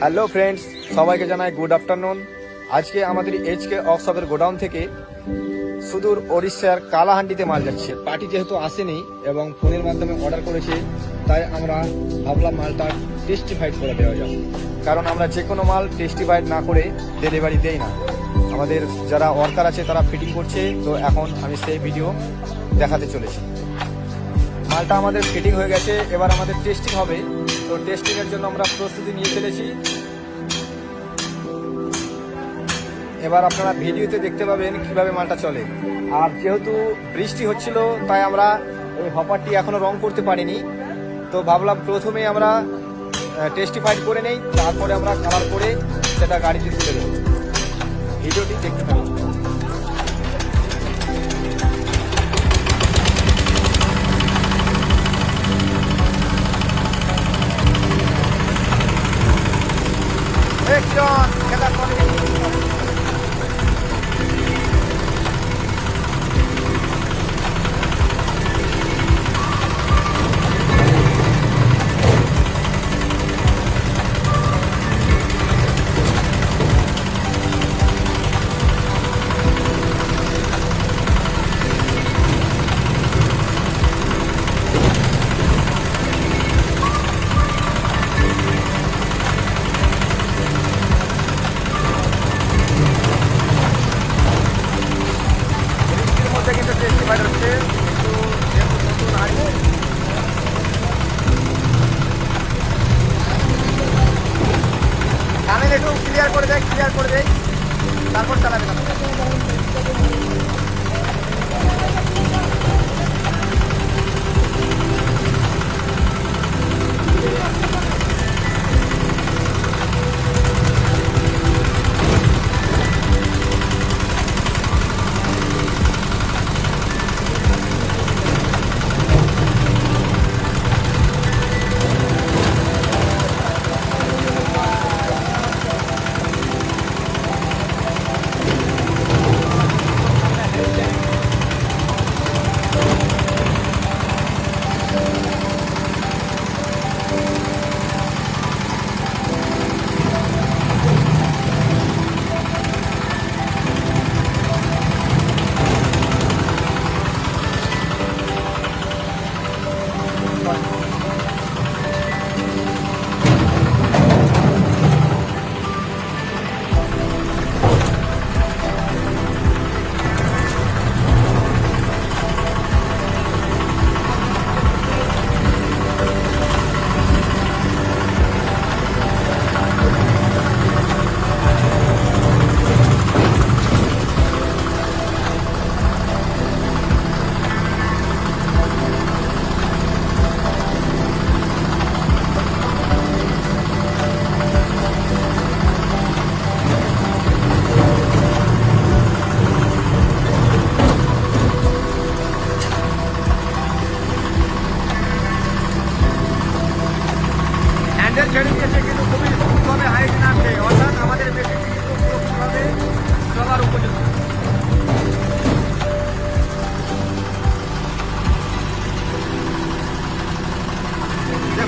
Hello friends সবাইকে জানাই good afternoon আজকে আমাদের এইচকে ওয়ার্কশপের গোডাউন থেকে সুদূর ওড়িশার কালাহান্ডিতে মাল যাচ্ছে। পার্টি যেহেতু আসেনি এবং ফোনের মাধ্যমে অর্ডার করেছে, তাই আমরা ভাবলাম মালটা টেস্টিফাইড করে দেওয়া যাক। কারণ আমরা যে কোনো মাল টেস্টিফাইড না করে ডেলিভারি দেই না। আমাদের যারা ওয়ার্কার আছে, তারা ফিটিং করছে, তো এখন আমি সেই ভিডিও দেখাতে চলেছি। মালটা আমাদের ফিটিং হয়ে গেছে, এবার আমাদের টেস্টিং হবে। তো টেস্টিং এর জন্য আমরা প্রস্তুতি নিয়ে ফেলেছি। এবার আপনারা ভিডিওতে দেখতে পাবেন কীভাবে মালটা চলে। আর যেহেতু বৃষ্টি হচ্ছিল, তাই আমরা এই হপারটি এখনও রং করতে পারিনি। তো ভাবলাম প্রথমে আমরা টেস্টিফাইড করে নেই, তারপরে আমরা কালার করে সেটা গাড়িতে তুলে দেবো। ভিডিওটি দেখতে পাবেন John, que la ক্লিয়ার করে দেয় তারপর চালাবে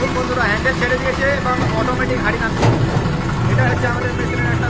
দেখুন বন্ধুরা হ্যান্ডেল ছেড়ে দিয়েছে এবং অটোমেটিক হাড়ি নামছে এটা হচ্ছে আমাদের মেশিনের একটা